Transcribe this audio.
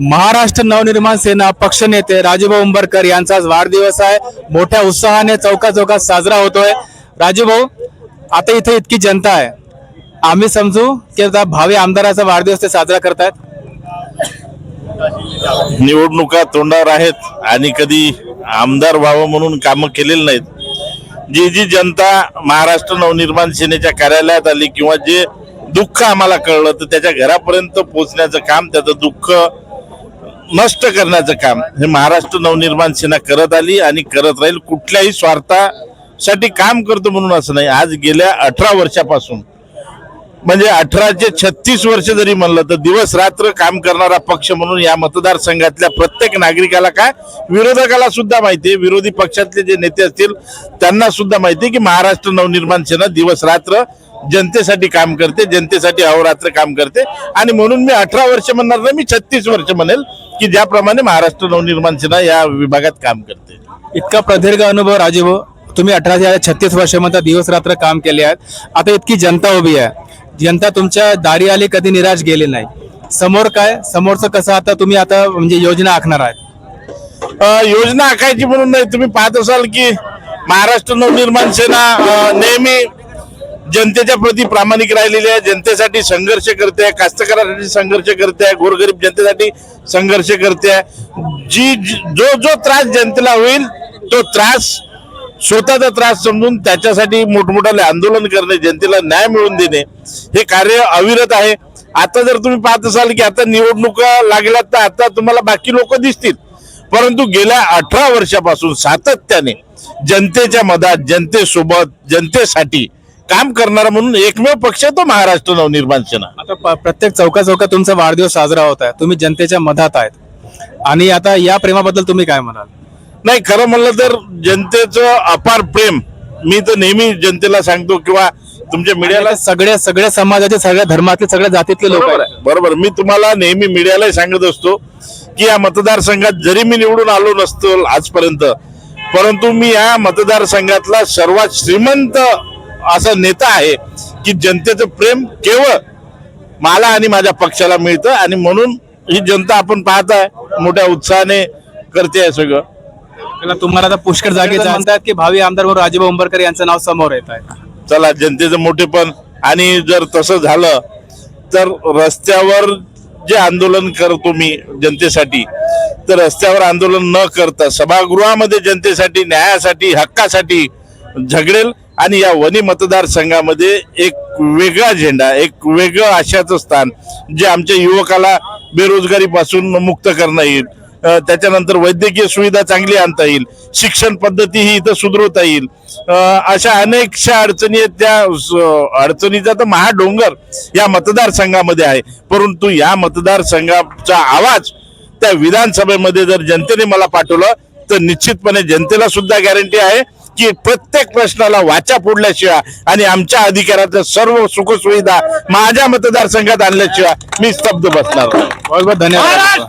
महाराष्ट्र नवनिर्माण सेना पक्षनेते राजूभाऊ उंबरकर यांचा आज वाढदिवस आहे. मोठ्या उत्साहाने चौका चौकात साजरा होतोय. राजूभाऊ आता इथे इतकी जनता आहे. आम्ही समजू की आता भावी आमदाराचा वाढदिवस ते साजरा करतायत. निवडणुका तोंडावर आहेत आणि कधी आमदार व्हावं म्हणून कामं केलेली नाहीत. जी जी जनता महाराष्ट्र नवनिर्माण सेनेच्या कार्यालयात आली किंवा जे दुःख आम्हाला कळलं तर त्याच्या घरापर्यंत पोहोचण्याचं काम त्याचं दुःख नष्ट करण्याचं काम. हे महाराष्ट्र नवनिर्माण सेना करत आली आणि करत राहील कुठल्याही स्वार्थासाठी काम करतो म्हणून असं नाही. आज गेल्या अठरा वर्षापासून. म्हणजे अठराचे छत्तीस वर्ष जरी म्हणलं तर दिवस रात्र काम करणारा पक्ष म्हणून या मतदारसंघातल्या प्रत्येक नागरिकाला काय विरोधकाला सुद्धा माहिती आहे. विरोधी पक्षातले जे नेते असतील त्यांना सुद्धा माहिती आहे की महाराष्ट्र नवनिर्माण सेना दिवस रात्र जनतेसाठी काम करते जनतेसाठी अहोरात्र काम करते. आणि म्हणून मी अठरा वर्ष म्हणणार नाही मी छत्तीस वर्ष म्हणेल की ज्याप्रमाणे महाराष्ट्र नवनिर्माण सेना या विभागात काम करते. इतका प्रदीर्घ अनुभव राजूभाऊ तुम्ही अठराशे छत्तीस वर्षामध्ये दिवस रात्र काम केले आहेत. आता इतकी जनता उभी आहे. जनता तुमच्या दारी आली कधी निराश गेली नाही. समोर काय? समोरचं कसं आता तुम्ही आता म्हणजे योजना आखणार आहेत? योजना आखायची म्हणून नाही तुम्ही पाहत असाल की महाराष्ट्र नवनिर्माण सेना नेहमी जनतेच्या प्रती प्रामाणिक राहिलेली आहे. जनतेसाठी संघर्ष करते आहे. कास्तकारासाठी संघर्ष करते आहे. गोरगरीब जनतेसाठी संघर्ष करते आहे. जी जी- जो जो त्रास जनतेला होईल तो त्रास स्वतःचा त्रास समजून त्याच्यासाठी मोठमोठाले आंदोलन करणे जनतेला न्याय मिळवून देणे हे कार्य अविरत आहे. आता जर तुम्ही पाहत असाल की आता निवडणुका लागल्यात तर आता तुम्हाला बाकी लोक दिसतील. परंतु गेल्या अठरा वर्षापासून सातत्याने जनतेच्या मधात जनतेसोबत जनतेसाठी काम करणारा म्हणून एकमेव पक्ष तो महाराष्ट्र नवनिर्माण सेना. आता प- प्रत्येक चौका चौकात तुमचा वाढदिवस साजरा होत आहे. तुम्ही जनतेच्या मधात आहेत. आणि आता या प्रेमाबद्दल तुम्ही काय म्हणाल? नाही खरं म्हणलं तर जनतेचं अपार प्रेम मी तर नेहमी जनतेला सांगतो किंवा तुमच्या मीडियाला याला सगळ्या सगळ्या समाजाचे सगळ्या धर्मातले सगळ्या जातीतले लोक बरोबर आहेत. आहे. बरोबर मी तुम्हाला नेहमी मीडियालाही सांगत असतो की या मतदारसंघात जरी मी निवडून आलो नसतो आजपर्यंत परंतु मी या मतदारसंघातला सर्वात श्रीमंत असा नेता आहे की जनतेचं प्रेम केवळ मला आणि माझ्या पक्षाला मिळतं आणि म्हणून ही जनता आपण पाहताय मोठ्या उत्साहाने करते आहे सगळं. त्याला तुम्हाला आता पुष्कळ जागे म्हणतात की भावी आमदार म्हणून राजूभाऊ उंबरकर यांचं नाव समोर येत आहे. चला जनतेचं मोठेपण आणि जर तसं झालं तर रस्त्यावर जे आंदोलन करतो मी जनतेसाठी तर रस्त्यावर आंदोलन न करता सभागृहामध्ये जनतेसाठी न्यायासाठी हक्कासाठी झगडेल. आणि या वनी मतदारसंघामध्ये एक वेगळा झेंडा एक वेगळं आशाचं स्थान जे आमच्या युवकाला बेरोजगारीपासून मुक्त करता येईल. त्याच्यानंतर वैद्यकीय सुविधा चांगली आणता येईल. शिक्षण पद्धती ही इथं सुधरवता येईल. अशा अनेकशा अडचणी आहेत. त्या स- अडचणीचा तर महाडोंगर या मतदारसंघामध्ये आहे. परंतु या मतदारसंघाचा आवाज त्या विधानसभेमध्ये जर जनतेने मला पाठवलं तर निश्चितपणे जनतेला सुद्धा गॅरंटी आहे. की प्रत्येक प्रश्नाला वाचा फोडल्याशिवाय आणि आमच्या अधिकाराच्या सर्व सुखसुविधा माझ्या मतदारसंघात आणल्याशिवाय मी स्तब्ध बसणार बहुत बहुत धन्यवाद.